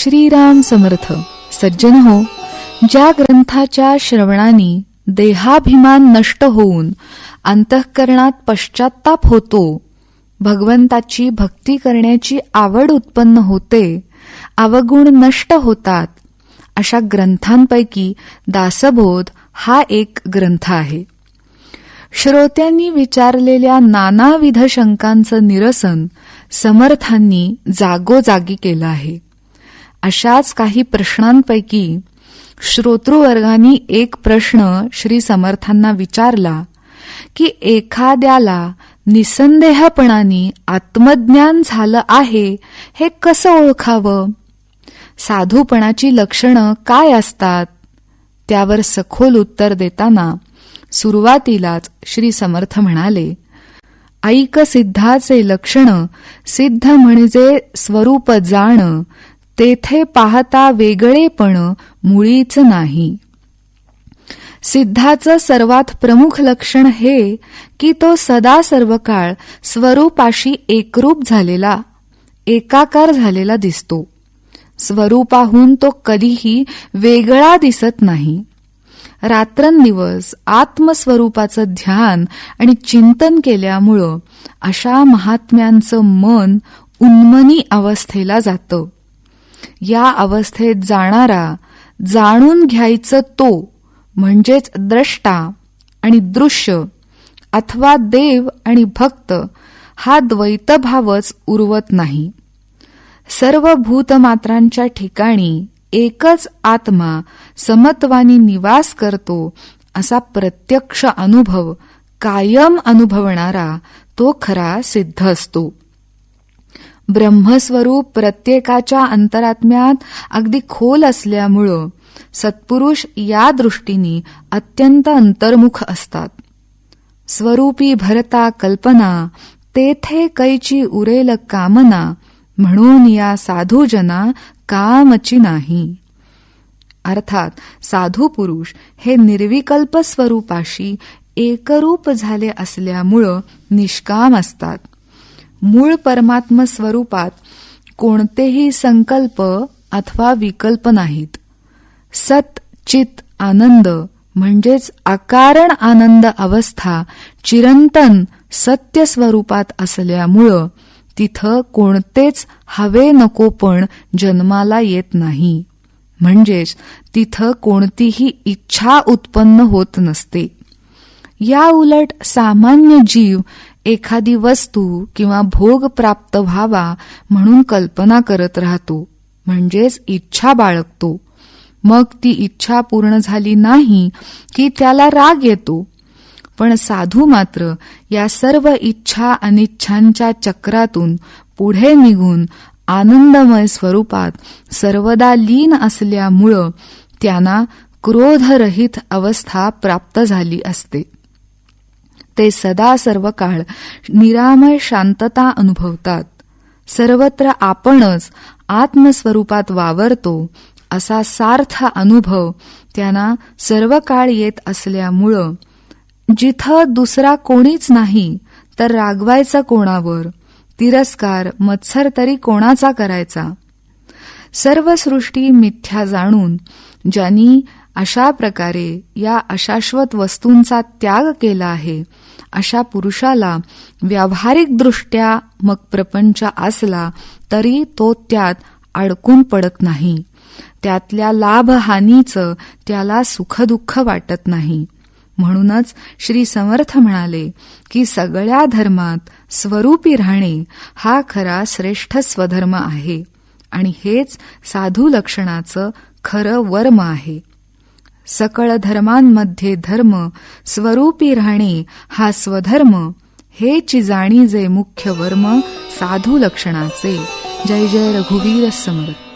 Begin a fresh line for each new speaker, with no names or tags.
श्रीराम समर्थ सज्जन हो ज्या ग्रंथाच्या श्रवणाने देहाभिमान नष्ट होऊन अंतःकरणात पश्चाताप होतो भगवंताची भक्ती करण्याची आवड उत्पन्न होते अवगुण नष्ट होतात अशा ग्रंथांपैकी दासबोध हा एक ग्रंथ आहे. श्रोत्यांनी विचारलेल्या नानाविध शंकांचं निरसन समर्थांनी जागोजागी केलं आहे. अशाच काही प्रश्नांपैकी श्रोतृवर्गांनी एक प्रश्न श्री समर्थांना विचारला की एखाद्याला निसंदेहपणाने आत्मज्ञान झालं आहे हे कसं ओळखावं? साधूपणाची लक्षणं काय असतात? त्यावर सखोल उत्तर देताना सुरुवातीलाच श्री समर्थ म्हणाले ऐक सिद्धाचे लक्षण सिद्ध म्हणजे स्वरूप जाण तेथे पाहता वेगळेपण मुळीच नाही. सिद्धाचं सर्वात प्रमुख लक्षण हे की तो सदा सर्व काळ स्वरूपाशी एकरूप झालेला एकाकार झालेला दिसतो. स्वरूपाहून तो कधीही वेगळा दिसत नाही. रात्रंदिवस आत्मस्वरूपाचं ध्यान आणि चिंतन केल्यामुळं अशा महात्म्यांचं मन उन्मनी अवस्थेला जातं. या अवस्थेत जाणारा जाणून घ्यायचं तो म्हणजेच द्रष्टा आणि दृश्य अथवा देव आणि भक्त हा द्वैतभावच उरवत नाही. सर्व भूतमात्रांच्या ठिकाणी एकच आत्मा समत्वानी निवास करतो असा प्रत्यक्ष अनुभव कायम अनुभवणारा तो खरा सिद्ध असतो. ब्रह्मस्वरूप प्रत्येकाच्या अंतरात्म्यात अगदी खोल असल्यामुळं सत्पुरुष या दृष्टीने अत्यंत अंतर्मुख असतात. स्वरूपी भरता कल्पना तेथे कैची उरेल कामना म्हणून या साधूजना कामची नाही. अर्थात साधू पुरुष हे निर्विकल्प स्वरूपाशी एकरूप झाले असल्यामुळं निष्काम असतात. मूळ परमात्म स्वरूपात कोणतेही संकल्प अथवा विकल्प नाहीत. सत चित आनंद म्हणजेच अकारण आनंद अवस्था चिरंतन सत्य स्वरूपात असल्यामुळं तिथं कोणतेच हवे नको पण जन्माला येत नाही. म्हणजेच तिथं कोणतीही इच्छा उत्पन्न होत नसते. या उलट सामान्य जीव एखादी वस्तू किंवा भोग प्राप्त व्हावा म्हणून कल्पना करत राहतो म्हणजेच इच्छा बाळगतो. मग ती इच्छा पूर्ण झाली नाही की त्याला राग येतो. पण साधू मात्र या सर्व इच्छा अनिच्छांच्या चक्रातून पुढे निघून आनंदमय स्वरूपात सर्वदा लीन असल्यामुळं त्यांना क्रोधरहित अवस्था प्राप्त झाली असते. ते सदा सर्व काळ निरामय शांतता अनुभवतात. सर्वत्र आपणच आत्मस्वरूपात वावरतो असा सार्थ अनुभव त्यांना सर्व काळ येत असल्यामुळं जिथं दुसरा कोणीच नाही तर रागवायचं कोणावर? तिरस्कार मत्सर तरी कोणाचा करायचा? सर्व सृष्टी मिथ्या जाणून ज्यांनी अशा प्रकारे या अशाश्वत वस्तूंचा त्याग केला आहे. अशा पुरुषाला व्यावहारिकदृष्ट्या मग प्रपंच असला तरी तो त्यात अडकून पडत नाही. त्यातल्या लाभहानीचं त्याला सुखदुःख वाटत नाही. म्हणूनच श्री समर्थ म्हणाले की सगळ्या धर्मात स्वरूपी राहणे हा खरा श्रेष्ठ स्वधर्म आहे. आणि हेच साधू लक्षणाचं खरं वर्म आहे. सकळ धर्मांमध्ये धर्म स्वरूपी राहणे हा स्वधर्म हे जाणी जे मुख्य वर्म साधू लक्षणाचे. जय जय रघुवीर समर्थ.